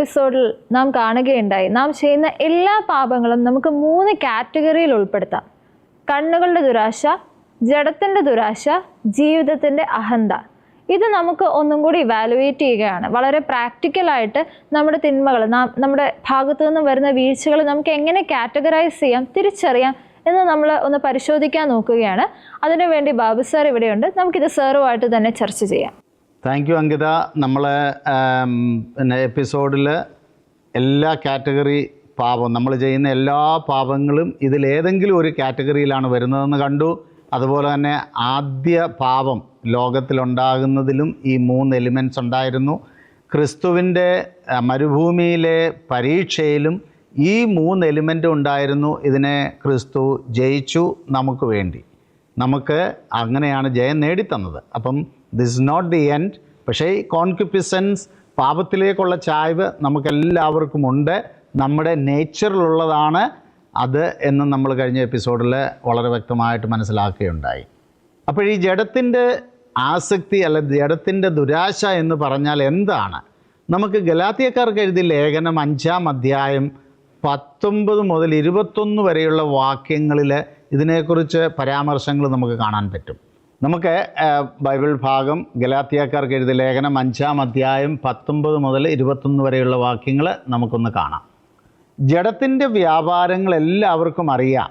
എപ്പിസോഡിൽ നാം കാണുകയുണ്ടായി. നാം ചെയ്യുന്ന എല്ലാ പാപങ്ങളും നമുക്ക് മൂന്ന് കാറ്റഗറിയിൽ ഉൾപ്പെടുത്താം. കണ്ണുകളുടെ ദുരാശ ജഡത്തിന്റെ ദുരാശ ജീവിതത്തിന്റെ അഹന്ത. ഇത് നമുക്ക് ഒന്നും കൂടി ഇവാലുവേറ്റ് ചെയ്യുകയാണ്. വളരെ പ്രാക്ടിക്കലായിട്ട് നമ്മുടെ തിന്മകൾ നമ്മുടെ ഭാഗത്തു നിന്ന് വരുന്ന വീഴ്ചകൾ നമുക്ക് എങ്ങനെ കാറ്റഗറൈസ് ചെയ്യാം തിരിച്ചറിയാം എന്ന് നമ്മൾ ഒന്ന് പരിശോധിക്കാൻ നോക്കുകയാണ്. അതിനുവേണ്ടി ബാബു സാർ ഇവിടെയുണ്ട്. നമുക്കിത് സാറുമായിട്ട് തന്നെ ചർച്ച ചെയ്യാം. താങ്ക് യു അങ്കിത നമ്മൾ പിന്നെ എപ്പിസോഡിൽ എല്ലാ കാറ്റഗറി പാപം നമ്മൾ ചെയ്യുന്ന എല്ലാ പാപങ്ങളും ഇതിലേതെങ്കിലും ഒരു കാറ്റഗറിയിലാണ് വരുന്നതെന്ന് കണ്ടു. അതുപോലെ തന്നെ ആദ്യ പാപം ലോകത്തിലുണ്ടാകുന്നതിലും ഈ മൂന്ന് എലിമെന്റ്സ് ഉണ്ടായിരുന്നു. ക്രിസ്തുവിന്റെ മരുഭൂമിയിലെ പരീക്ഷയിലും ഈ മൂന്ന് എലിമെന്റും ഉണ്ടായിരുന്നു. ഇതിനെ ക്രിസ്തു ജയിച്ചു നമുക്ക് വേണ്ടി. നമുക്ക് അങ്ങനെയാണ് ജയം നേടിത്തന്നത്. അപ്പം ദിസ് നോട്ട് ദി എൻഡ് പക്ഷേ കോൺക്യുപ്പിസൻസ് പാപത്തിലേക്കുള്ള ചായ്വ് നമുക്കെല്ലാവർക്കും ഉണ്ട്. നമ്മുടെ നേച്ചറിലുള്ളതാണ് അത് എന്ന് നമ്മൾ കഴിഞ്ഞ എപ്പിസോഡിൽ വളരെ വ്യക്തമായിട്ട് മനസ്സിലാക്കുകയുണ്ടായി. അപ്പോൾ ഈ ജഡത്തിന്റെ ആസക്തി അല്ല ജഡത്തിന്റെ ദുരാശ എന്ന് പറഞ്ഞാൽ എന്താണ്? നമുക്ക് ഗലാത്തിയക്കാർക്ക് എഴുതി ലേഖനം അഞ്ചാം അധ്യായം പത്തൊമ്പത് മുതൽ ഇരുപത്തൊന്ന് വരെയുള്ള വാക്യങ്ങളിൽ ഇതിനെക്കുറിച്ച് പരാമർശങ്ങൾ നമുക്ക് കാണാൻ പറ്റും. നമുക്ക് ബൈബിൾ ഭാഗം ഗലാത്തിയാക്കാർക്ക് എഴുതിയ ലേഖനം അഞ്ചാം അധ്യായം പത്തൊമ്പത് മുതൽ ഇരുപത്തൊന്ന് വരെയുള്ള വാക്യങ്ങൾ നമുക്കൊന്ന് കാണാം. ജഡത്തിന്റെ വ്യാപാരങ്ങൾ എല്ലാവർക്കും അറിയാം.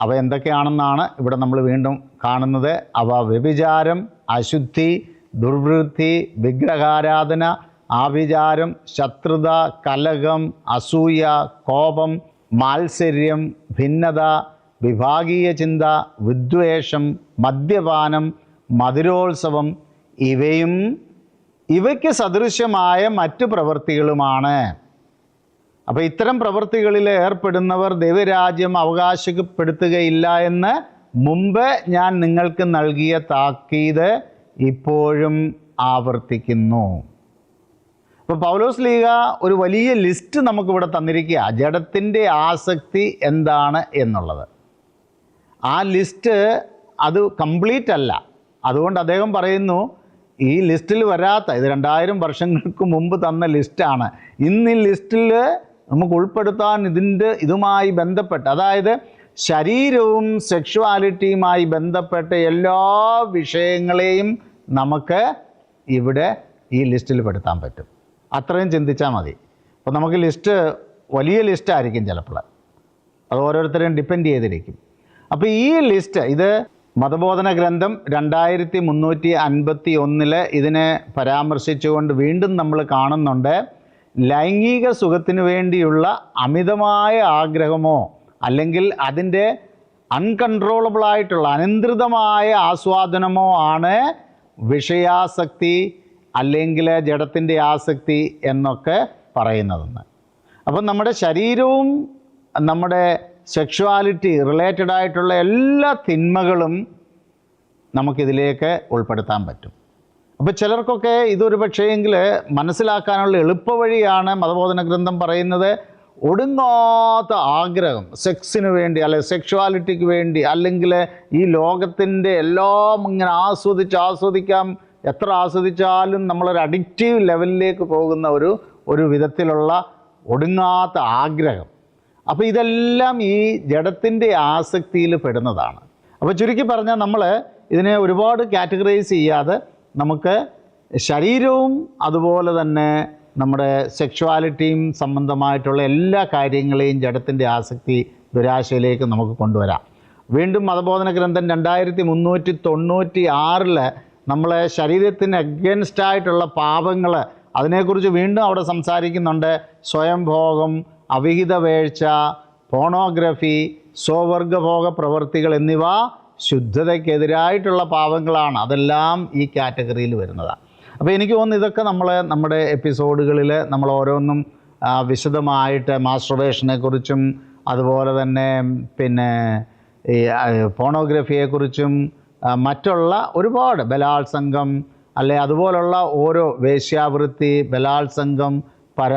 അവ എന്തൊക്കെയാണെന്നാണ് ഇവിടെ നമ്മൾ വീണ്ടും കാണുന്നത്. അവ വ്യഭിചാരം അശുദ്ധി ദുർവൃത്തി വിഗ്രഹാരാധന ആഭിചാരം ശത്രുത കലകം അസൂയ കോപം മാത്സര്യം ഭിന്നത വിഭാഗീയ ചിന്ത വിദ്വേഷം മദ്യപാനം മധുരോത്സവം ഇവയും ഇവയ്ക്ക് സദൃശ്യമായ മറ്റു പ്രവൃത്തികളുമാണ്. അപ്പോൾ ഇത്തരം പ്രവൃത്തികളിൽ ഏർപ്പെടുന്നവർ ദൈവരാജ്യം അവകാശപ്പെടുത്തുകയില്ല എന്ന് മുമ്പ് ഞാൻ നിങ്ങൾക്ക് നൽകിയ താക്കീത് ഇപ്പോഴും ആവർത്തിക്കുന്നു. അപ്പോൾ പൗലോസ് ലീഗ ഒരു വലിയ ലിസ്റ്റ് നമുക്കിവിടെ തന്നിരിക്കുക ജഡത്തിന്റെ ആസക്തി എന്താണ് എന്നുള്ളത്. ആ ലിസ്റ്റ് അത് കംപ്ലീറ്റ് അല്ല. അതുകൊണ്ട് അദ്ദേഹം പറയുന്നു ഈ ലിസ്റ്റിൽ വരാത്ത ഇത് രണ്ടായിരം വർഷങ്ങൾക്ക് മുമ്പ് തന്ന ലിസ്റ്റാണ്. ഇന്ന് ഈ ലിസ്റ്റിൽ നമുക്ക് ഉൾപ്പെടുത്താൻ ഇതിന്റെ ഇതുമായി ബന്ധപ്പെട്ട് അതായത് ശരീരവും സെക്ഷുവാലിറ്റിയുമായി ബന്ധപ്പെട്ട എല്ലാ വിഷയങ്ങളെയും നമുക്ക് ഇവിടെ ഈ ലിസ്റ്റിൽ പെടുത്താൻ പറ്റും. അത്രയും ചിന്തിച്ചാൽ മതി. അപ്പോൾ നമുക്ക് ലിസ്റ്റ് വലിയ ലിസ്റ്റായിരിക്കും ചിലപ്പോൾ. അത് ഓരോരുത്തരെയും ഡിപ്പെൻഡ് ചെയ്തിരിക്കും. അപ്പോൾ ഈ ലിസ്റ്റ് ഇത് മതബോധന ഗ്രന്ഥം രണ്ടായിരത്തി മുന്നൂറ്റി അൻപത്തി ഒന്നിൽ ഇതിനെ പരാമർശിച്ചുകൊണ്ട് വീണ്ടും നമ്മൾ കാണുന്നുണ്ട്. ലൈംഗിക സുഖത്തിന് വേണ്ടിയുള്ള അമിതമായ ആഗ്രഹമോ അല്ലെങ്കിൽ അതിന്റെ അൺകൺട്രോളബിൾ ആയിട്ടുള്ള അനിയന്ത്രിതമായ ആസ്വാദനമോ ആണ് വിഷയാസക്തി അല്ലെങ്കിൽ ജഡത്തിന്റെ ആസക്തി എന്നൊക്കെ പറയുന്നതെന്ന്. അപ്പം നമ്മുടെ ശരീരവും നമ്മുടെ സെക്ഷുവാലിറ്റി റിലേറ്റഡ് ആയിട്ടുള്ള എല്ലാ തിന്മകളും നമുക്കിതിലേക്ക് ഉൾപ്പെടുത്താൻ പറ്റും. അപ്പോൾ ചിലർക്കൊക്കെ ഇതൊരു പക്ഷേയെങ്കിൽ മനസ്സിലാക്കാനുള്ള എളുപ്പവഴിയാണ് മതബോധന ഗ്രന്ഥം പറയുന്നത്. ഒടുങ്ങാത്ത ആഗ്രഹം സെക്സിന് വേണ്ടി അല്ലെ സെക്ഷുവാലിറ്റിക്ക് വേണ്ടി അല്ലെങ്കിൽ ഈ ലോകത്തിന്റെ എല്ലാം ഇങ്ങനെ ആസ്വദിച്ച് ആസ്വദിക്കാം. എത്ര ആസ്വദിച്ചാലും നമ്മളൊരു അഡിക്റ്റീവ് ലെവലിലേക്ക് പോകുന്ന ഒരു ഒരു വിധത്തിലുള്ള ഒടുങ്ങാത്ത ആഗ്രഹം. അപ്പോൾ ഇതെല്ലാം ഈ ജഡത്തിന്റെ ആസക്തിയിൽ പെടുന്നതാണ്. അപ്പോൾ ചുരുക്കി പറഞ്ഞാൽ നമ്മൾ ഇതിനെ ഒരുപാട് കാറ്റഗറൈസ് ചെയ്യാതെ നമുക്ക് ശരീരവും അതുപോലെ തന്നെ നമ്മുടെ സെക്ഷുവാലിറ്റിയും സംബന്ധമായിട്ടുള്ള എല്ലാ കാര്യങ്ങളെയും ജഡത്തിന്റെ ആസക്തി ദുരാശയിലേക്ക് നമുക്ക് കൊണ്ടുവരാം. വീണ്ടും മതബോധന ഗ്രന്ഥം രണ്ടായിരത്തി മുന്നൂറ്റി തൊണ്ണൂറ്റി ആറിൽ നമ്മളെ ശരീരത്തിന് അഗേൻസ്റ്റായിട്ടുള്ള പാപങ്ങൾ അതിനെക്കുറിച്ച് വീണ്ടും അവിടെ സംസാരിക്കുന്നുണ്ട്. സ്വയംഭോഗം അവിഹിത വേഴ്ച പോണോഗ്രഫി സ്വവർഗഭോഗ പ്രവൃത്തികൾ എന്നിവ ശുദ്ധതയ്ക്കെതിരായിട്ടുള്ള പാവങ്ങളാണ് അതെല്ലാം ഈ കാറ്റഗറിയിൽ വരുന്നതാണ് അപ്പോൾ എനിക്ക് തോന്നുന്നു ഇതൊക്കെ നമ്മൾ നമ്മുടെ എപ്പിസോഡുകളിൽ നമ്മൾ ഓരോന്നും വിശദമായിട്ട് മാസ്റ്റർവേഷനെക്കുറിച്ചും അതുപോലെ തന്നെ പിന്നെ ഈ ഫോണോഗ്രഫിയെക്കുറിച്ചും മറ്റുള്ള ഒരുപാട് ബലാത്സംഗം അല്ലെ അതുപോലുള്ള ഓരോ വേശ്യാവൃത്തി ബലാത്സംഗം പര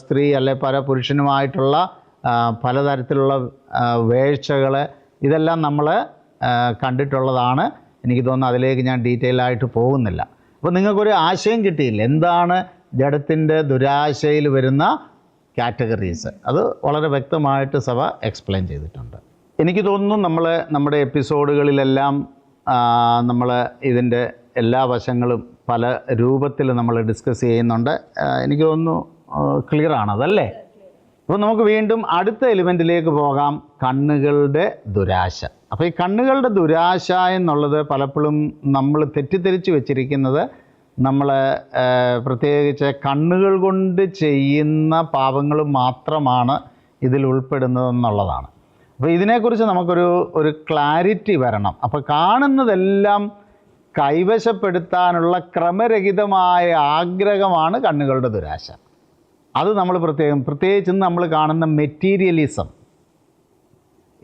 സ്ത്രീ അല്ലെ പര പുരുഷനുമായിട്ടുള്ള പലതരത്തിലുള്ള വേഴ്ചകൾ ഇതെല്ലാം നമ്മൾ കണ്ടിട്ടുള്ളതാണ്. എനിക്ക് തോന്നുന്നു അതിലേക്ക് ഞാൻ ഡീറ്റെയിൽ ആയിട്ട് പോകുന്നില്ല. അപ്പോൾ നിങ്ങൾക്കൊരു ആശയം കിട്ടിയില്ല? എന്താണ് ജഡത്തിന്റെ ദുരാശയിൽ വരുന്ന കാറ്റഗറീസ് അത് വളരെ വ്യക്തമായിട്ട് സഭ എക്സ്പ്ലെയിൻ ചെയ്തിട്ടുണ്ട്. എനിക്ക് തോന്നുന്നു നമ്മൾ നമ്മുടെ എപ്പിസോഡുകളിലെല്ലാം നമ്മൾ ഇതിന്റെ എല്ലാ വശങ്ങളും പല രൂപത്തിൽ നമ്മൾ ഡിസ്കസ് ചെയ്യുന്നുണ്ട്. എനിക്ക് തോന്നുന്നു ക്ലിയർ ആണതല്ലേ? അപ്പോൾ നമുക്ക് വീണ്ടും അടുത്ത എലിമെന്റിലേക്ക് പോകാം. കണ്ണുകളുടെ ദുരാശ. അപ്പോൾ ഈ കണ്ണുകളുടെ ദുരാശ എന്നുള്ളത് പലപ്പോഴും നമ്മൾ തെറ്റിദ്ധരിച്ച് വെച്ചിരിക്കുന്നത് നമ്മൾ പ്രത്യേകിച്ച് കണ്ണുകൾ കൊണ്ട് ചെയ്യുന്ന പാപങ്ങൾ മാത്രമാണ് ഇതിൽ ഉൾപ്പെടുന്നതെന്നുള്ളതാണ്. അപ്പോൾ ഇതിനെക്കുറിച്ച് നമുക്കൊരു ഒരു ക്ലാരിറ്റി വരണം. അപ്പോൾ കാണുന്നതെല്ലാം കൈവശപ്പെടുത്താനുള്ള ക്രമരഹിതമായ ആഗ്രഹമാണ് കണ്ണുകളുടെ ദുരാശ. അത് നമ്മൾ പ്രത്യേകം പ്രത്യേകിച്ച് നമ്മൾ കാണുന്ന മെറ്റീരിയലിസം.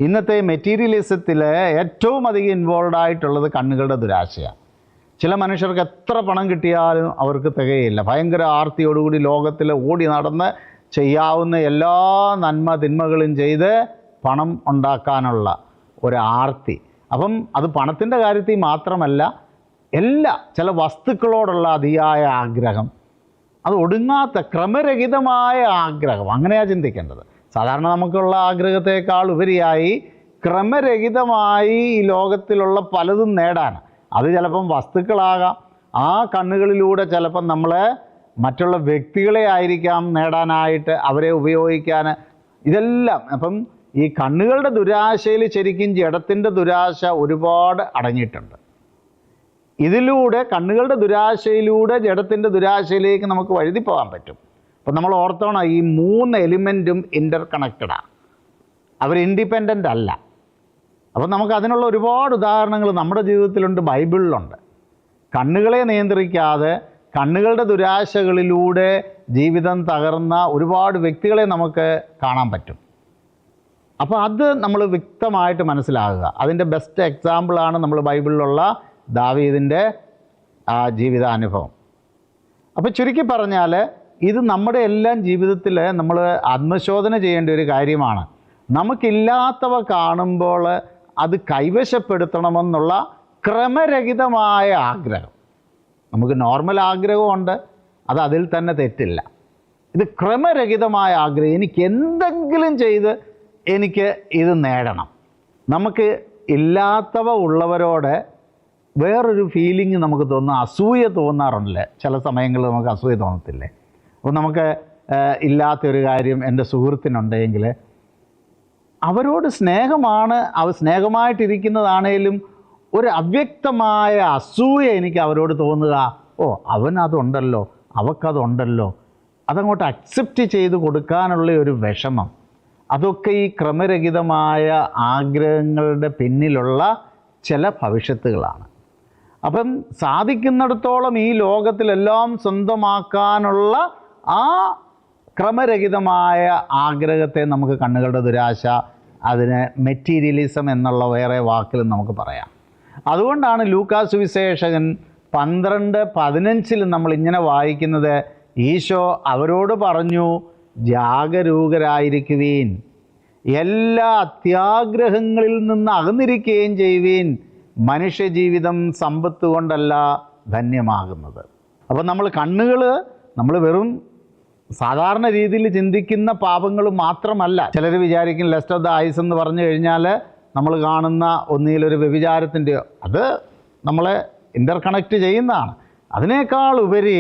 ഇന്നത്തെ മെറ്റീരിയലിസത്തിൽ ഏറ്റവും അധികം ഇൻവോൾവ് ആയിട്ടുള്ളത് കണ്ണുകളുടെ ദുരാശയാണ്. ചില മനുഷ്യർക്ക് എത്ര പണം കിട്ടിയാലും അവർക്ക് തികയില്ല. ഭയങ്കര ആർത്തിയോടുകൂടി ലോകത്തിൽ ഓടി നടന്ന് ചെയ്യാവുന്ന എല്ലാ നന്മ തിന്മകളും ചെയ്ത് പണം ഉണ്ടാക്കാനുള്ള ഒരു ആർത്തി. അപ്പം അത് പണത്തിന്റെ കാര്യത്തിൽ മാത്രമല്ല എല്ലാ ചില വസ്തുക്കളോടുള്ള അതിയായ ആഗ്രഹം. അത് ഒടുങ്ങാത്ത ക്രമരഹിതമായ ആഗ്രഹം. അങ്ങനെയാണ് ചിന്തിക്കേണ്ടത്. സാധാരണ നമുക്കുള്ള ആഗ്രഹത്തെക്കാൾ ഉപരിയായി ക്രമരഹിതമായി ഈ ലോകത്തിലുള്ള പലതും നേടാൻ. അത് ചിലപ്പം വസ്തുക്കളാകാം. ആ കണ്ണുകളിലൂടെ ചിലപ്പം നമ്മൾ മറ്റുള്ള വ്യക്തികളെ ആയിരിക്കാം നേടാനായിട്ട് അവരെ ഉപയോഗിക്കാൻ. ഇതെല്ലാം അപ്പം ഈ കണ്ണുകളുടെ ദുരാശയിൽ ശരിക്കും ജഡത്തിന്റെ ദുരാശ ഒരുപാട് അടങ്ങിയിട്ടുണ്ട്. ഇതിലൂടെ കണ്ണുകളുടെ ദുരാശയിലൂടെ ജഡത്തിന്റെ ദുരാശയിലേക്ക് നമുക്ക് വഴുതി പോകാൻ പറ്റും. അപ്പം നമ്മൾ ഓർത്തോണം ഈ മൂന്ന് എലിമെന്റും ഇന്റർ കണക്റ്റഡാണ് അവർ ഇൻഡിപെൻഡന്റ് അല്ല. അപ്പം നമുക്ക് അതിനുള്ള ഒരുപാട് ഉദാഹരണങ്ങൾ നമ്മുടെ ജീവിതത്തിലുണ്ട് ബൈബിളിലുണ്ട്. കണ്ണുകളെ നിയന്ത്രിക്കാതെ കണ്ണുകളുടെ ദുരാശകളിലൂടെ ജീവിതം തകർന്ന ഒരുപാട് വ്യക്തികളെ നമുക്ക് കാണാൻ പറ്റും. അപ്പോൾ അത് നമ്മൾ വ്യക്തമായിട്ട് മനസ്സിലാകുക അതിന്റെ ബെസ്റ്റ് എക്സാമ്പിളാണ് നമ്മൾ ബൈബിളിലുള്ള ദാവീദിന്റെ ആ ജീവിതാനുഭവം. അപ്പോൾ ചുരുക്കി പറഞ്ഞാൽ ഇത് നമ്മുടെ എല്ലാം ജീവിതത്തിൽ നമ്മൾ ആത്മശോധന ചെയ്യേണ്ട ഒരു കാര്യമാണ്. നമുക്കില്ലാത്തവ കാണുമ്പോൾ അത് കൈവശപ്പെടുത്തണമെന്നുള്ള ക്രമരഹിതമായ ആഗ്രഹം. നമുക്ക് നോർമൽ ആഗ്രഹമുണ്ട് അത് അതിൽ തന്നെ തെറ്റില്ല. ഇത് ക്രമരഹിതമായ ആഗ്രഹം. എനിക്ക് എന്തെങ്കിലും ചെയ്ത് എനിക്ക് ഇത് നേടണം. നമുക്ക് ഇല്ലാത്തവ ഉള്ളവരോട് വേറൊരു ഫീലിംഗ് നമുക്ക് തോന്നുന്ന അസൂയ തോന്നാറുണ്ടല്ലേ? ചില സമയങ്ങളിൽ നമുക്ക് അസൂയ തോന്നത്തില്ലേ? അപ്പോൾ നമുക്ക് ഇല്ലാത്തൊരു കാര്യം എന്റെ സുഹൃത്തിനുണ്ടെങ്കിൽ അവരോട് സ്നേഹമാണ് അവ സ്നേഹമായിട്ടിരിക്കുന്നതാണേലും ഒരു അവ്യക്തമായ അസൂയ എനിക്ക് അവരോട് തോന്നുക ഓ അവനതുണ്ടല്ലോ അവക്കതുണ്ടല്ലോ. അതങ്ങോട്ട് അക്സെപ്റ്റ് ചെയ്ത് കൊടുക്കാനുള്ള ഒരു വിഷമം. അതൊക്കെ ഈ ക്രമരഹിതമായ ആഗ്രഹങ്ങളുടെ പിന്നിലുള്ള ചില ഭവിഷ്യത്തുകളാണ്. അപ്പം സാധിക്കുന്നിടത്തോളം ഈ ലോകത്തിലെല്ലാം സ്വന്തമാക്കാനുള്ള ആ ക്രമരഹിതമായ ആഗ്രഹത്തെ നമുക്ക് കണ്ണുകളുടെ ദുരാശ അതിന് മെറ്റീരിയലിസം എന്നുള്ള വേറെ വാക്കിലും നമുക്ക് പറയാം. അതുകൊണ്ടാണ് ലൂക്കാസ് വിശേഷകൻ പന്ത്രണ്ട് പതിനഞ്ചിൽ നമ്മൾ ഇങ്ങനെ വായിക്കുന്നത് ഈശോ അവരോട് പറഞ്ഞു ജാഗരൂകരായിരിക്കുവീൻ. എല്ലാ അത്യാഗ്രഹങ്ങളിൽ നിന്ന് അകന്നിരിക്കുകയും ചെയ്യുവീൻ. മനുഷ്യജീവിതം സമ്പത്ത് കൊണ്ടല്ല ധന്യമാകുന്നത്. അപ്പോൾ നമ്മൾ കണ്ണുകൾ നമ്മൾ വെറും സാധാരണ രീതിയിൽ ചിന്തിക്കുന്ന പാപങ്ങൾ മാത്രമല്ല. ചിലർ വിചാരിക്കും ലെസ്റ്റ് ഓഫ് ദ ഐസ് എന്ന് പറഞ്ഞു കഴിഞ്ഞാൽ നമ്മൾ കാണുന്ന ഒന്നിലൊരു വ്യഭിചാരത്തിന്റെയോ അത് നമ്മളെ ഇന്റർ കണക്റ്റ് ചെയ്യുന്നതാണ്. അതിനേക്കാൾ ഉപരി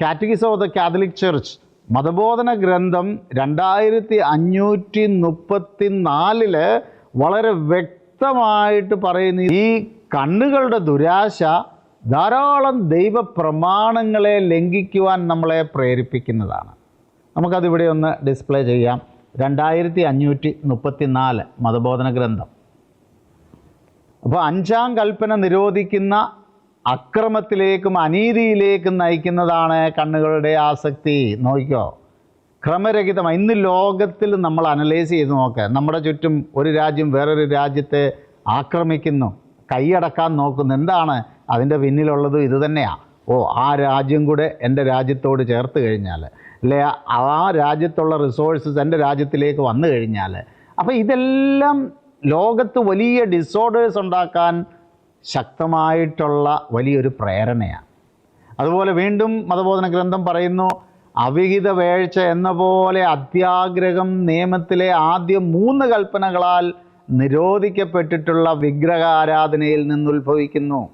catechism of the Catholic church മതബോധന ഗ്രന്ഥം രണ്ടായിരത്തി അഞ്ഞൂറ്റി മുപ്പത്തി നാലിൽ വളരെ വ്യക്തമായിട്ട് പറയുന്ന ഈ കണ്ണുകളുടെ ദുരാശ ധാരാളം ദൈവ പ്രമാണങ്ങളെ ലംഘിക്കുവാൻ നമ്മളെ പ്രേരിപ്പിക്കുന്നതാണ്. നമുക്കതിവിടെ ഒന്ന് ഡിസ്പ്ലേ ചെയ്യാം. രണ്ടായിരത്തി അഞ്ഞൂറ്റി മുപ്പത്തി നാല് മതബോധന ഗ്രന്ഥം. അപ്പോൾ അഞ്ചാം കൽപ്പന നിരോധിക്കുന്ന അക്രമത്തിലേക്കും അനീതിയിലേക്കും നയിക്കുന്നതാണ് കണ്ണുകളുടെ ആസക്തി. നോക്കിക്കോ. ക്രമരഹിതമായി ഇന്ന് ലോകത്തിൽ നമ്മൾ അനലൈസ് ചെയ്ത് നോക്കുക നമ്മുടെ ചുറ്റും ഒരു രാജ്യം വേറൊരു രാജ്യത്തെ ആക്രമിക്കുന്നു കൈയടക്കാൻ നോക്കുന്നു. എന്താണ് അതിന്റെ പിന്നിലുള്ളത്? ഇത് തന്നെയാണ് ഓ ആ രാജ്യം കൂടെ എന്റെ രാജ്യത്തോട് ചേർത്ത് കഴിഞ്ഞാൽ അല്ലെ? ആ രാജ്യത്തുള്ള റിസോഴ്സസ് എന്റെ രാജ്യത്തിലേക്ക് വന്നു കഴിഞ്ഞാൽ അപ്പോൾ ഇതെല്ലാം ലോകത്ത് വലിയ ഡിസോർഡേഴ്സ് ഉണ്ടാക്കാൻ ശക്തമായിട്ടുള്ള വലിയൊരു പ്രേരണയാണ്. അതുപോലെ വീണ്ടും മതബോധന ഗ്രന്ഥം പറയുന്നു അവിഹിത വേഴ്ച എന്ന പോലെ അത്യാഗ്രഹം നിയമത്തിലെ ആദ്യ മൂന്ന് കൽപ്പനകളാൽ നിരോധിക്കപ്പെട്ടിട്ടുള്ള വിഗ്രഹാരാധനയിൽ നിന്നുത്ഭവിക്കുന്നു.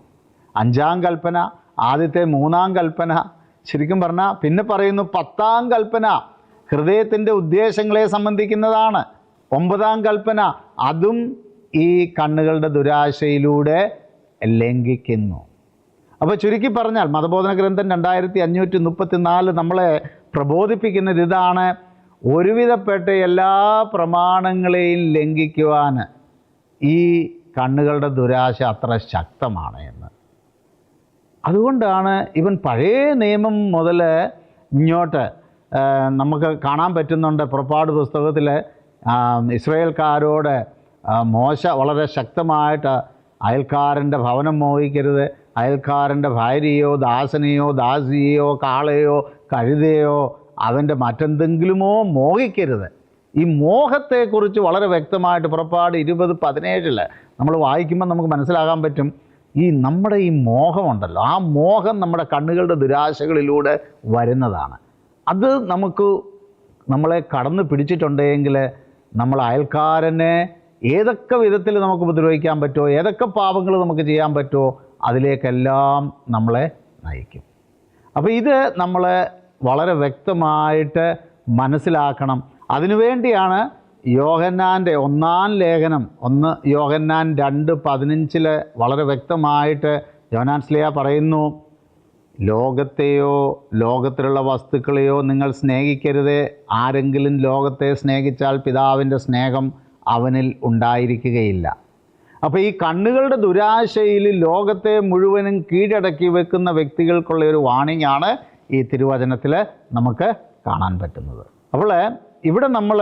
അഞ്ചാം കൽപ്പന ആദ്യത്തെ മൂന്നാം കൽപ്പന ശരിക്കും പറഞ്ഞാൽ പിന്നെ പറയുന്നു പത്താം കൽപ്പന. ഹൃദയത്തിന്റെ ഉദ്ദേശങ്ങളെ സംബന്ധിക്കുന്നതാണ്. ഒമ്പതാം കൽപ്പന അതും ഈ കണ്ണുകളുടെ ദുരാശയിലൂടെ ലംഘിക്കുന്നു. അപ്പോൾ ചുരുക്കി പറഞ്ഞാൽ മതബോധന ഗ്രന്ഥം രണ്ടായിരത്തി അഞ്ഞൂറ്റി മുപ്പത്തി നാല് നമ്മളെ പ്രബോധിപ്പിക്കുന്നത് ഇതാണ്. ഒരുവിധപ്പെട്ട എല്ലാ പ്രമാണങ്ങളെയും ലംഘിക്കുവാൻ ഈ കണ്ണുകളുടെ ദുരാശ അത്ര ശക്തമാണ് എന്ന്. അതുകൊണ്ടാണ് ഇവൻ പഴയ നിയമം മുതൽ ഇങ്ങോട്ട് നമുക്ക് കാണാൻ പറ്റുന്നുണ്ട് പുറപ്പാട് പുസ്തകത്തിൽ ഇസ്രയേൽക്കാരോട് മോശ വളരെ ശക്തമായിട്ട് അയൽക്കാരന്റെ ഭവനം മോഹിക്കരുത് അയൽക്കാരന്റെ ഭാര്യയോ ദാസനെയോ ദാസിയെയോ കാളയോ കഴുതയോ അവന്റെ മറ്റെന്തെങ്കിലുമോ മോഹിക്കരുത്. ഈ മോഹത്തെക്കുറിച്ച് വളരെ വ്യക്തമായിട്ട് പുറപ്പാട് ഇരുപത് പതിനേഴിൽ നമ്മൾ വായിക്കുമ്പോൾ നമുക്ക് മനസ്സിലാകാൻ പറ്റും. ഈ നമ്മുടെ ഈ മോഹമുണ്ടല്ലോ. ആ മോഹം നമ്മുടെ കണ്ണുകളുടെ ദുരാശകളിലൂടെ വരുന്നതാണ്. അത് നമുക്ക് നമ്മളെ കടന്നു പിടിച്ചിട്ടുണ്ടെങ്കിൽ നമ്മൾ അയൽക്കാരനെ ഏതൊക്കെ വിധത്തിൽ നമുക്ക് ഉപദ്രവിക്കാൻ പറ്റുമോ ഏതൊക്കെ പാപങ്ങൾ നമുക്ക് ചെയ്യാൻ പറ്റുമോ അതിലേക്കെല്ലാം നമ്മളെ നയിക്കും. അപ്പോൾ ഇത് നമ്മൾ വളരെ വ്യക്തമായിട്ട് മനസ്സിലാക്കണം. അതിനുവേണ്ടിയാണ് യോഹന്നാന്റെ ഒന്നാം ലേഖനം ഒന്ന് യോഹന്നാൻ രണ്ട് പതിനഞ്ചിൽ വളരെ വ്യക്തമായിട്ട് യോനാൻ സ്ലിയ പറയുന്നു ലോകത്തെയോ ലോകത്തിലുള്ള വസ്തുക്കളെയോ നിങ്ങൾ സ്നേഹിക്കരുത്. ആരെങ്കിലും ലോകത്തെ സ്നേഹിച്ചാൽ പിതാവിന്റെ സ്നേഹം അവനിൽ ഉണ്ടായിരിക്കുകയില്ല. അപ്പോൾ ഈ കണ്ണുകളുടെ ദുരാശയിൽ ലോകത്തെ മുഴുവനും കീഴടക്കി വെക്കുന്ന വ്യക്തികൾക്കുള്ള ഒരു വാണിംഗ് ആണ് ഈ തിരുവചനത്തിൽ നമുക്ക് കാണാൻ പറ്റുന്നത്. അപ്പോൾ ഇവിടെ നമ്മൾ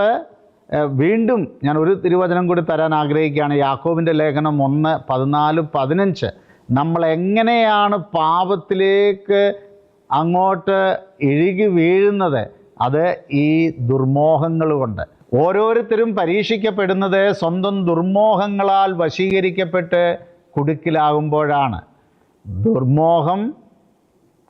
വീണ്ടും ഞാൻ ഒരു തിരുവചനം കൂടി തരാൻ ആഗ്രഹിക്കുകയാണ്. യാക്കോബിന്റെ ലേഖനം ഒന്ന് പതിനാല് പതിനഞ്ച്. നമ്മൾ എങ്ങനെയാണ് പാപത്തിലേക്ക് അങ്ങോട്ട് ഇഴുകി വീഴുന്നത്? അത് ഈ ദുർമോഹങ്ങൾ കൊണ്ട്. ഓരോരുത്തരും പരീക്ഷിക്കപ്പെടുന്നത് സ്വന്തം ദുർമോഹങ്ങളാൽ വശീകരിക്കപ്പെട്ട് കുടുക്കിലാകുമ്പോഴാണ്. ദുർമോഹം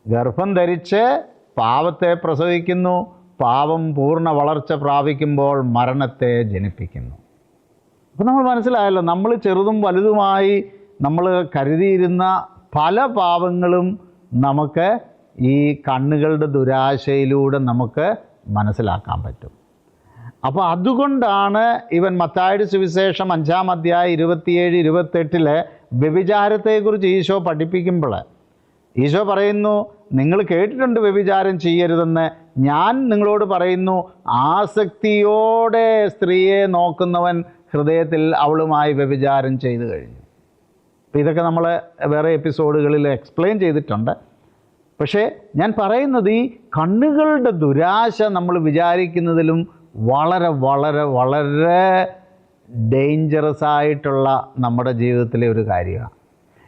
ഗർഭം ധരിച്ച് പാവത്തെ പ്രസവിക്കുന്നു പാവം പൂർണ വളർച്ച പ്രാപിക്കുമ്പോൾ മരണത്തെ ജനിപ്പിക്കുന്നു. അപ്പോൾ നമ്മൾ മനസ്സിലായല്ലോ നമ്മൾ ചെറുതും വലുതുമായി നമ്മൾ കരുതിയിരുന്ന പല പാവങ്ങളും നമുക്ക് ഈ കണ്ണുകളുടെ ദുരാശയിലൂടെ നമുക്ക് മനസ്സിലാക്കാൻ പറ്റും. അപ്പോൾ അതുകൊണ്ടാണ് ഇവൻ മത്തായുടെ സുവിശേഷം അഞ്ചാം അധ്യായം ഇരുപത്തിയേഴ് ഇരുപത്തെട്ടിലെ വ്യഭിചാരത്തെക്കുറിച്ച് ഈശോ പഠിപ്പിക്കുമ്പോൾ ഈശോ പറയുന്നു നിങ്ങൾ കേട്ടിട്ടുണ്ട് വ്യഭിചാരം ചെയ്യരുതെന്ന്. ഞാൻ നിങ്ങളോട് പറയുന്നു ആസക്തിയോടെ സ്ത്രീയെ നോക്കുന്നവൻ ഹൃദയത്തിൽ അവളുമായി വ്യഭിചാരം ചെയ്തു കഴിഞ്ഞു. അപ്പോൾ ഇതൊക്കെ നമ്മൾ വേറെ എപ്പിസോഡുകളിൽ എക്സ്പ്ലെയിൻ ചെയ്തിട്ടുണ്ട്. പക്ഷേ ഞാൻ പറയുന്നത് ഈ കണ്ണുകളുടെ ദുരാശ നമ്മൾ വിചാരിക്കുന്നതിലും വളരെ വളരെ വളരെ ഡേഞ്ചറസ് ആയിട്ടുള്ള നമ്മുടെ ജീവിതത്തിലെ ഒരു കാര്യമാണ്.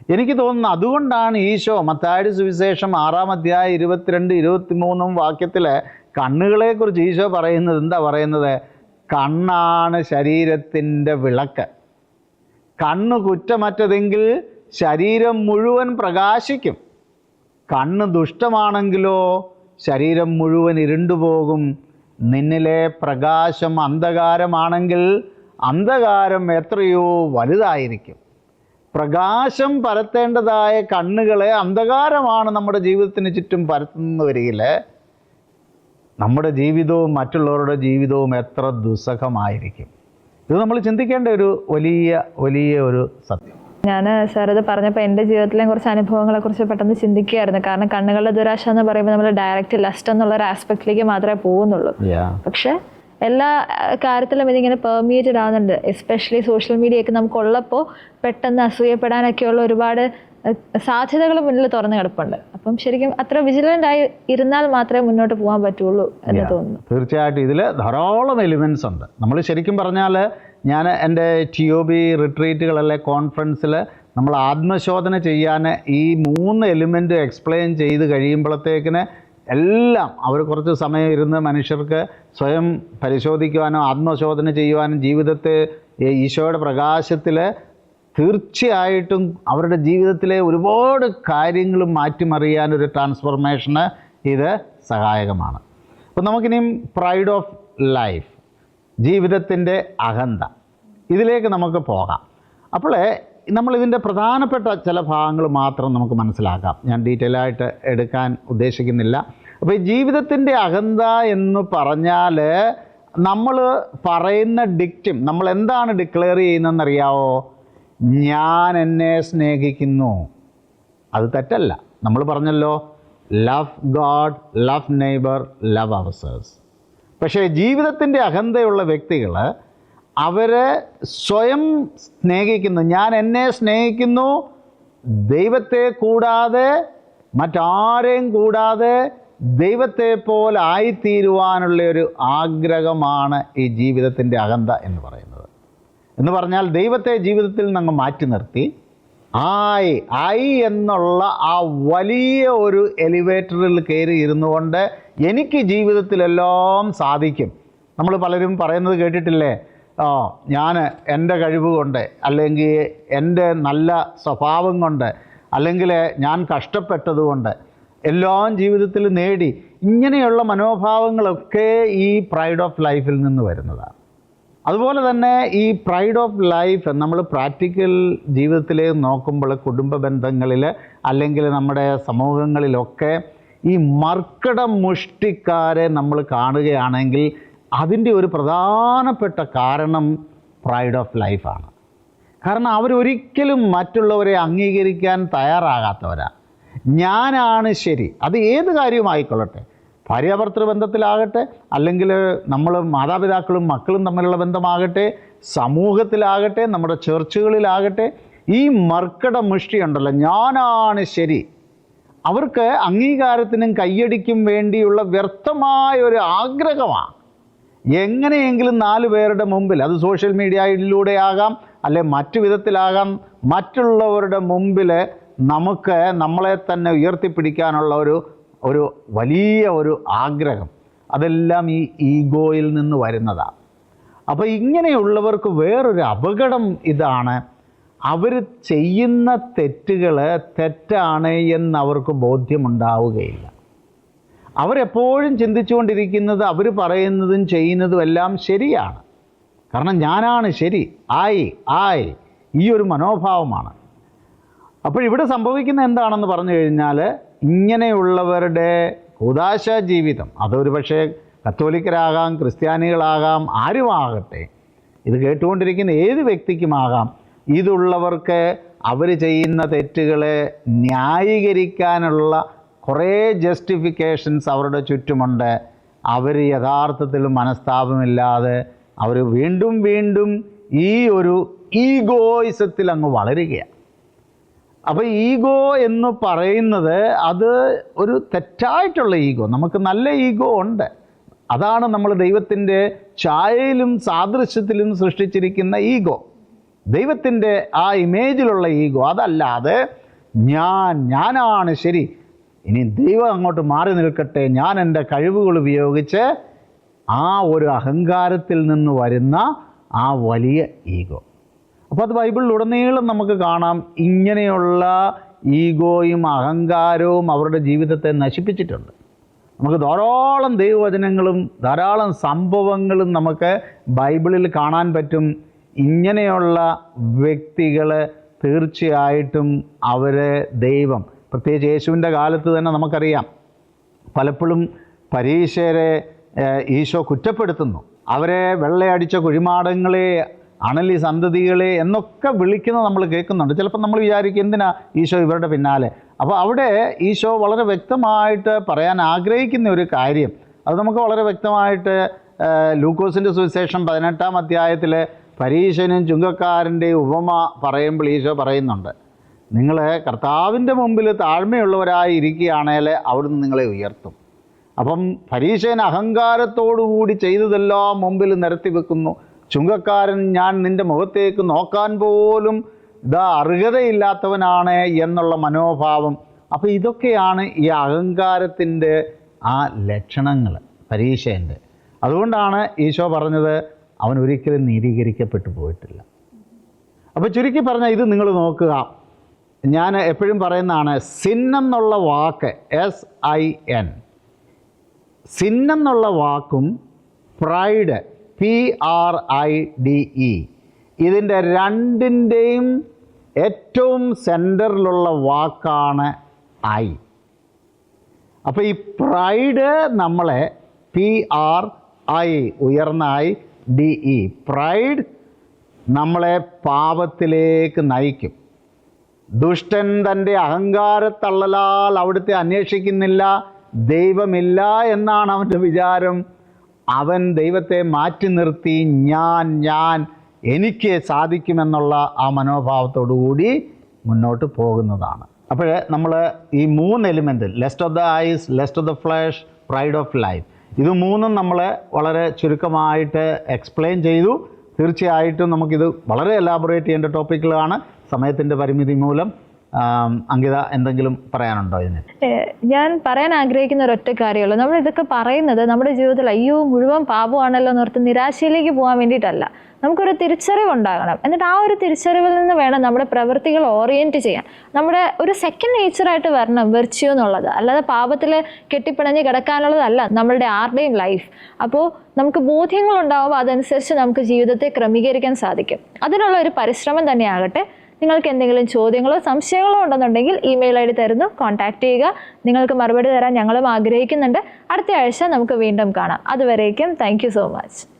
എനിക്ക് തോന്നുന്നു അതുകൊണ്ടാണ് ഈശോ മത്തായുടെ സുവിശേഷം ആറാം അധ്യായം ഇരുപത്തിരണ്ട് ഇരുപത്തിമൂന്നും വാക്യത്തിൽ കണ്ണുകളെക്കുറിച്ച് ഈശോ പറയുന്നത് എന്താ പറയുന്നത്? കണ്ണാണ് ശരീരത്തിന്റെ വിളക്ക്. കണ്ണ് കുറ്റമറ്റതെങ്കിൽ ശരീരം മുഴുവൻ പ്രകാശിക്കും. കണ്ണ് ദുഷ്ടമാണെങ്കിലോ ശരീരം മുഴുവൻ ഇരുണ്ടുപോകും. നിന്നിലെ പ്രകാശം അന്ധകാരമാണെങ്കിൽ അന്ധകാരം എത്രയോ വലുതായിരിക്കും. പ്രകാശം പരത്തേണ്ടതായ കണ്ണുകളെ അന്ധകാരമാണ് നമ്മുടെ ജീവിതത്തിന് ചുറ്റും പരത്തുന്ന വരികിൽ നമ്മുടെ ജീവിതവും മറ്റുള്ളവരുടെ ജീവിതവും എത്ര ദുസ്സഹമായിരിക്കും. ഇത് നമ്മൾ ചിന്തിക്കേണ്ട ഒരു വലിയ വലിയ ഒരു സത്യം. ഞാൻ സാർ ഇത് പറഞ്ഞപ്പോൾ എന്റെ ജീവിതത്തിലെ കുറച്ച് അനുഭവങ്ങളെ കുറിച്ച് പെട്ടെന്ന് ചിന്തിക്കുകയായിരുന്നു. കാരണം കണ്ണുകളുടെ ദുരാശ എന്ന് പറയുമ്പോൾ നമ്മൾ ഡയറക്റ്റ് ലസ്റ്റ് എന്നുള്ള ഒരു ആസ്പെക്റ്റിലേക്ക് മാത്രമേ പോകുന്നുള്ളൂ. പക്ഷേ എല്ലാ കാര്യത്തിലും ഇതിങ്ങനെ പെർമിയേറ്റഡ് ആവുന്നുണ്ട്. എസ്പെഷ്യലി സോഷ്യൽ മീഡിയ ഒക്കെ നമുക്കുള്ളപ്പോൾ പെട്ടെന്ന് അസൂയപ്പെടാനൊക്കെയുള്ള ഒരുപാട് സാധ്യതകൾ മുന്നിൽ തുറന്നു കിടപ്പുണ്ട്. അപ്പം ശരിക്കും അത്ര വിജിലന്റ് ആയി ഇരുന്നാൽ മാത്രമേ മുന്നോട്ട് പോകാൻ പറ്റുള്ളൂ എന്ന് തോന്നുന്നു. തീർച്ചയായിട്ടും ഇതിൽ ധാരാളം എലിമെൻസ് ഉണ്ട്. നമ്മൾ ശരിക്കും പറഞ്ഞാൽ ഞാൻ എന്റെ ടി ഒ ബി റിട്രീറ്റുകളല്ലെ കോൺഫറൻസിൽ നമ്മൾ ആത്മശോധന ചെയ്യാൻ ഈ മൂന്ന് എലിമെന്റ് എക്സ്പ്ലെയിൻ ചെയ്ത് കഴിയുമ്പോഴത്തേക്കിന് എല്ലാം അവർ കുറച്ച് സമയം ഇരുന്ന് മനുഷ്യർക്ക് സ്വയം പരിശോധിക്കുവാനും ആത്മശോധന ചെയ്യുവാനും ജീവിതത്തെ ഈശോയുടെ പ്രകാശത്തിൽ തീർച്ചയായിട്ടും അവരുടെ ജീവിതത്തിലെ ഒരുപാട് കാര്യങ്ങൾ മാറ്റിമറിയാനൊരു ട്രാൻസ്ഫോർമേഷന് ഇത് സഹായകമാണ്. അപ്പോൾ നമുക്കിനിയും പ്രൈഡ് ഓഫ് ലൈഫ് ജീവിതത്തിന്റെ അഹന്ത ഇതിലേക്ക് നമുക്ക് പോകാം. അപ്പോൾ നമ്മളിതിന്റെ പ്രധാനപ്പെട്ട ചില ഭാഗങ്ങൾ മാത്രം നമുക്ക് മനസ്സിലാക്കാം. ഞാൻ ഡീറ്റെയിൽ ആയിട്ട് എടുക്കാൻ ഉദ്ദേശിക്കുന്നില്ല. അപ്പോൾ ഈ ജീവിതത്തിന്റെ അഹന്ത എന്ന് പറഞ്ഞാൽ നമ്മൾ പറയുന്ന ഡിക്റ്റും നമ്മൾ എന്താണ് ഡിക്ലെയർ ചെയ്യുന്നതെന്നറിയാവോ? ഞാൻ എന്നെ സ്നേഹിക്കുന്നു. അത് തെറ്റല്ല. നമ്മൾ പറഞ്ഞല്ലോ love God love neighbour love ourselves പക്ഷേ ജീവിതത്തിന്റെ അഹന്തയുള്ള വ്യക്തികൾ അവരെ സ്വയം സ്നേഹിക്കുന്നു. ഞാൻ എന്നെ സ്നേഹിക്കുന്നു. ദൈവത്തെ കൂടാതെ മറ്റാരെയും കൂടാതെ ദൈവത്തെ പോലെ ആയിത്തീരുവാനുള്ള ഒരു ആഗ്രഹമാണ് ഈ ജീവിതത്തിന്റെ അഹന്ത എന്ന് പറയുന്നത്. എന്ന് പറഞ്ഞാൽ ദൈവത്തെ ജീവിതത്തിൽ നിന്ന് മാറ്റി നിർത്തി. ആയി ഐ എന്നുള്ള ആ വലിയ ഒരു എലിവേറ്ററിൽ കയറി ഇരുന്നു കൊണ്ട് എനിക്ക് ജീവിതത്തിലെല്ലാം സാധിക്കും. നമ്മൾ പലരും പറയുന്നത് കേട്ടിട്ടില്ലേ? ആ ഞാൻ എന്റെ കഴിവ് കൊണ്ട് അല്ലെങ്കിൽ എന്റെ നല്ല സ്വഭാവം കൊണ്ട് അല്ലെങ്കിൽ ഞാൻ കഷ്ടപ്പെട്ടതുകൊണ്ട് എല്ലാം ജീവിതത്തിൽ നേടി ഇങ്ങനെയുള്ള മനോഭാവങ്ങളൊക്കെ ഈ പ്രൈഡ് ഓഫ് ലൈഫിൽ നിന്ന് വരുന്നതാണ്. അതുപോലെ തന്നെ ഈ പ്രൈഡ് ഓഫ് ലൈഫ് നമ്മൾ പ്രാക്ടിക്കൽ ജീവിതത്തിൽ നോക്കുമ്പോൾ കുടുംബ ബന്ധങ്ങളിൽ അല്ലെങ്കിൽ നമ്മുടെ സമൂഹങ്ങളിലൊക്കെ ഈ മർക്കട മുഷ്ടിക്കാരെ നമ്മൾ കാണുകയാണെങ്കിൽ അതിന്റെ ഒരു പ്രധാനപ്പെട്ട കാരണം പ്രൈഡ് ഓഫ് ലൈഫാണ് കാരണം അവരൊരിക്കലും മറ്റുള്ളവരെ അംഗീകരിക്കാൻ തയ്യാറാകാത്തവരാണ് ഞാനാണ് ശരി. അത് ഏത് കാര്യവുമായിക്കൊള്ളട്ടെ? ഭാര്യാഭർത്തൃ ബന്ധത്തിലാകട്ടെ അല്ലെങ്കിൽ നമ്മൾ മാതാപിതാക്കളും മക്കളും തമ്മിലുള്ള ബന്ധമാകട്ടെ സമൂഹത്തിലാകട്ടെ നമ്മുടെ ചർച്ചുകളിലാകട്ടെ ഈ മർക്കട മുഷ്ടിയുണ്ടല്ലോ ഞാനാണ് ശരി. അവർക്ക് അംഗീകാരത്തിനും കയ്യടിക്കും വേണ്ടിയുള്ള വ്യർത്ഥമായ ഒരു ആഗ്രഹമാണ്. എങ്ങനെയെങ്കിലും നാല് പേരുടെ മുമ്പിൽ അത് സോഷ്യൽ മീഡിയയിലൂടെ ആകാം അല്ലെ മറ്റു വിധത്തിലാകാം മറ്റുള്ളവരുടെ മുമ്പിൽ നമുക്ക് നമ്മളെ തന്നെ ഉയർത്തിപ്പിടിക്കാനുള്ള ഒരു ഒരു വലിയ ഒരു ആഗ്രഹം. അതെല്ലാം ഈ ഈഗോയിൽ നിന്ന് വരുന്നതാണ്. അപ്പോൾ ഇങ്ങനെയുള്ളവർക്ക് വേറൊരു അപകടം ഇതാണ്. അവർ ചെയ്യുന്ന തെറ്റുകൾ തെറ്റാണ് എന്ന് അവർക്ക് ബോധ്യമുണ്ടാവുകയില്ല. അവരെപ്പോഴും ചിന്തിച്ചുകൊണ്ടിരിക്കുന്നത് അവർ പറയുന്നതും ചെയ്യുന്നതും എല്ലാം ശരിയാണ്. കാരണം ഞാനാണ് ശരി ആയി ആയി ഈ ഒരു മനോഭാവമാണ്. അപ്പോൾ ഇവിടെ സംഭവിക്കുന്ന എന്താണെന്ന് പറഞ്ഞു കഴിഞ്ഞാൽ ഇങ്ങനെയുള്ളവരുടെ ഉദാശ ജീവിതം അതൊരു പക്ഷേ കത്തോലിക്കരാകാം ക്രിസ്ത്യാനികളാകാം ആരുമാകട്ടെ ഇത് കേട്ടുകൊണ്ടിരിക്കുന്ന ഏത് വ്യക്തിക്കുമാകാം ഇതുള്ളവർക്ക് അവർ ചെയ്യുന്ന തെറ്റുകളെ ന്യായീകരിക്കാനുള്ള കുറേ ജസ്റ്റിഫിക്കേഷൻസ് അവരുടെ ചുറ്റുമുണ്ട്. അവർ യഥാർത്ഥത്തിൽ മനസ്താപമില്ലാതെ അവർ വീണ്ടും വീണ്ടും ഈ ഒരു ഈഗോയിസത്തിൽ അങ്ങ് വളരുകയാണ്. അപ്പോൾ ഈഗോ എന്ന് പറയുന്നത് അത് ഒരു തെറ്റായിട്ടുള്ള ഈഗോ നമുക്ക് നല്ല ഈഗോ ഉണ്ട്. അതാണ് നമ്മൾ ദൈവത്തിന്റെ ഛായയിലും സാദൃശ്യത്തിലും സൃഷ്ടിച്ചിരിക്കുന്ന ഈഗോ ദൈവത്തിന്റെ ആ ഇമേജിലുള്ള ഈഗോ അതല്ലാതെ ഞാൻ ഞാനാണ് ശരി. ഇനി ദൈവം അങ്ങോട്ട് മാറി നിൽക്കട്ടെ. ഞാൻ എന്റെ കഴിവുകൾ ഉപയോഗിച്ച് ആ ഒരു അഹങ്കാരത്തിൽ നിന്ന് വരുന്ന ആ വലിയ ഈഗോ. അപ്പോൾ അത് ബൈബിളിലുടനീളം നമുക്ക് കാണാം. ഇങ്ങനെയുള്ള ഈഗോയും അഹങ്കാരവും അവരുടെ ജീവിതത്തെ നശിപ്പിച്ചിട്ടുണ്ട്. നമുക്ക് ധാരാളം ദൈവവചനങ്ങളും ധാരാളം സംഭവങ്ങളും നമുക്ക് ബൈബിളിൽ കാണാൻ പറ്റും. ഇങ്ങനെയുള്ള വ്യക്തികൾ തീർച്ചയായിട്ടും അവരെ ദൈവം. പ്രത്യേകിച്ച് യേശുവിന്റെ കാലത്ത് തന്നെ നമുക്കറിയാം പലപ്പോഴും പരീക്ഷരെ ഈശോ കുറ്റപ്പെടുത്തുന്നു. അവരെ വെള്ളയടിച്ച കുഴിമാടങ്ങളെ അണലി സന്തതികളെ എന്നൊക്കെ വിളിക്കുന്നത് നമ്മൾ കേൾക്കുന്നുണ്ട്. ചിലപ്പോൾ നമ്മൾ വിചാരിക്കും എന്തിനാ ഈശോ ഇവരുടെ പിന്നാലെ? അപ്പോൾ അവിടെ ഈശോ വളരെ വ്യക്തമായിട്ട് പറയാൻ ആഗ്രഹിക്കുന്ന ഒരു കാര്യം അത് നമുക്ക് വളരെ വ്യക്തമായിട്ട് ലൂക്കോസിന്റെ സുവിശേഷം പതിനെട്ടാം അധ്യായത്തിൽ പരീശനും ചുങ്കക്കാരന്റെയും ഉപമ പറയുമ്പോൾ ഈശോ പറയുന്നുണ്ട് നിങ്ങൾ കർത്താവിന്റെ മുമ്പിൽ താഴ്മയുള്ളവരായി ഇരിക്കുകയാണേൽ അവിടുന്ന് നിങ്ങളെ ഉയർത്തും. അപ്പം പരീശൻ അഹങ്കാരത്തോടുകൂടി ചെയ്തതെല്ലാം മുമ്പിൽ നിരത്തി വെക്കുന്നു. ചുങ്കക്കാരൻ ഞാൻ നിന്റെ മുഖത്തേക്ക് നോക്കാൻ പോലും ഇതാ അർഹതയില്ലാത്തവനാണ് എന്നുള്ള മനോഭാവം. അപ്പോൾ ഇതൊക്കെയാണ് ഈ അഹങ്കാരത്തിന്റെ ആ ലക്ഷണങ്ങൾ പരീക്ഷേന്റെ അതുകൊണ്ടാണ് ഈശോ പറഞ്ഞത് അവൻ ഒരിക്കലും നീതീകരിക്കപ്പെട്ടു പോയിട്ടില്ല. അപ്പോൾ ചുരുക്കി പറഞ്ഞാൽ ഇത് നിങ്ങൾ നോക്കുക. ഞാൻ എപ്പോഴും പറയുന്നതാണ് സിൻ എന്നുള്ള വാക്ക് എസ് ഐ എൻ സിൻ എന്നുള്ള വാക്കും pride P R I D E ഇതിന്റെ രണ്ടിന്റെയും ഏറ്റവും സെന്ററിലുള്ള വാക്കാണ് ഐ അപ്പോൾ ഈ പ്രൈഡ് നമ്മളെ പി ആർ ഐ ഉയർന്ന ഐ ഡി ഇ. പ്രൈഡ് നമ്മളെ പാപത്തിലേക്ക് നയിക്കും. ദുഷ്ടൻ തന്റെ അഹങ്കാരത്തള്ളലാൽ അവിടുത്തെ അന്വേഷിക്കുന്നില്ല ദൈവമില്ല എന്നാണ് അവന്റെ വിചാരം. അവൻ ദൈവത്തെ മാറ്റി നിർത്തി ഞാൻ ഞാൻ എനിക്ക് സാധിക്കുമെന്നുള്ള ആ മനോഭാവത്തോടു കൂടി മുന്നോട്ട് പോകുന്നതാണ്. അപ്പോൾ നമ്മൾ ഈ മൂന്ന് element lust of the eyes lust of the flesh pride of life ഇത് മൂന്നും നമ്മൾ വളരെ ചുരുക്കമായിട്ട് എക്സ്പ്ലെയിൻ ചെയ്തു. തീർച്ചയായിട്ടും നമുക്കിത് വളരെ എലാബറേറ്റ് ചെയ്യേണ്ട ടോപ്പിക്കുകളാണ് സമയത്തിന്റെ പരിമിതി മൂലം അങ്കിത എന്തെങ്കിലും പറയാനുണ്ടോ ഇതിന്? ഞാൻ പറയാൻ ആഗ്രഹിക്കുന്ന ഒരൊറ്റ കാര്യമുള്ളൂ. നമ്മൾ ഇതൊക്കെ പറയുന്നത് നമ്മുടെ ജീവിതത്തിൽ അയ്യോ മുഴുവൻ പാപമാണല്ലോ എന്നോർത്ത് നിരാശയിലേക്ക് പോകാൻ വേണ്ടിയിട്ടല്ല. നമുക്കൊരു തിരിച്ചറിവ് ഉണ്ടാകണം. എന്നിട്ട് ആ ഒരു തിരിച്ചറിവിൽ നിന്ന് വേണം നമ്മുടെ പ്രവൃത്തികൾ ഓറിയന്റ് ചെയ്യാൻ. നമ്മുടെ ഒരു സെക്കൻഡ് നേച്ചറായിട്ട് വരണം വെർച്യൂ എന്നുള്ളത്. അല്ലാതെ പാപത്തിൽ കെട്ടിപ്പിണഞ്ഞ് കിടക്കാനുള്ളതല്ല നമ്മളുടെ ആരുടെയും ലൈഫ് അപ്പോൾ നമുക്ക് ബോധ്യങ്ങളുണ്ടാകുമ്പോൾ അതനുസരിച്ച് നമുക്ക് ജീവിതത്തെ ക്രമീകരിക്കാൻ സാധിക്കും. അതിനുള്ള ഒരു പരിശ്രമം തന്നെയാകട്ടെ. നിങ്ങൾക്ക് എന്തെങ്കിലും ചോദ്യങ്ങളോ സംശയങ്ങളോ ഉണ്ടെന്നുണ്ടെങ്കിൽ ഇമെയിൽ ഐ ഡി തരുന്നു. കോൺടാക്ട് ചെയ്യുക. നിങ്ങൾക്ക് മറുപടി തരാൻ ഞങ്ങളും ആഗ്രഹിക്കുന്നുണ്ട്. അടുത്ത ആഴ്ച നമുക്ക് വീണ്ടും കാണാം. അതുവരേക്കും താങ്ക് സോ മച്ച്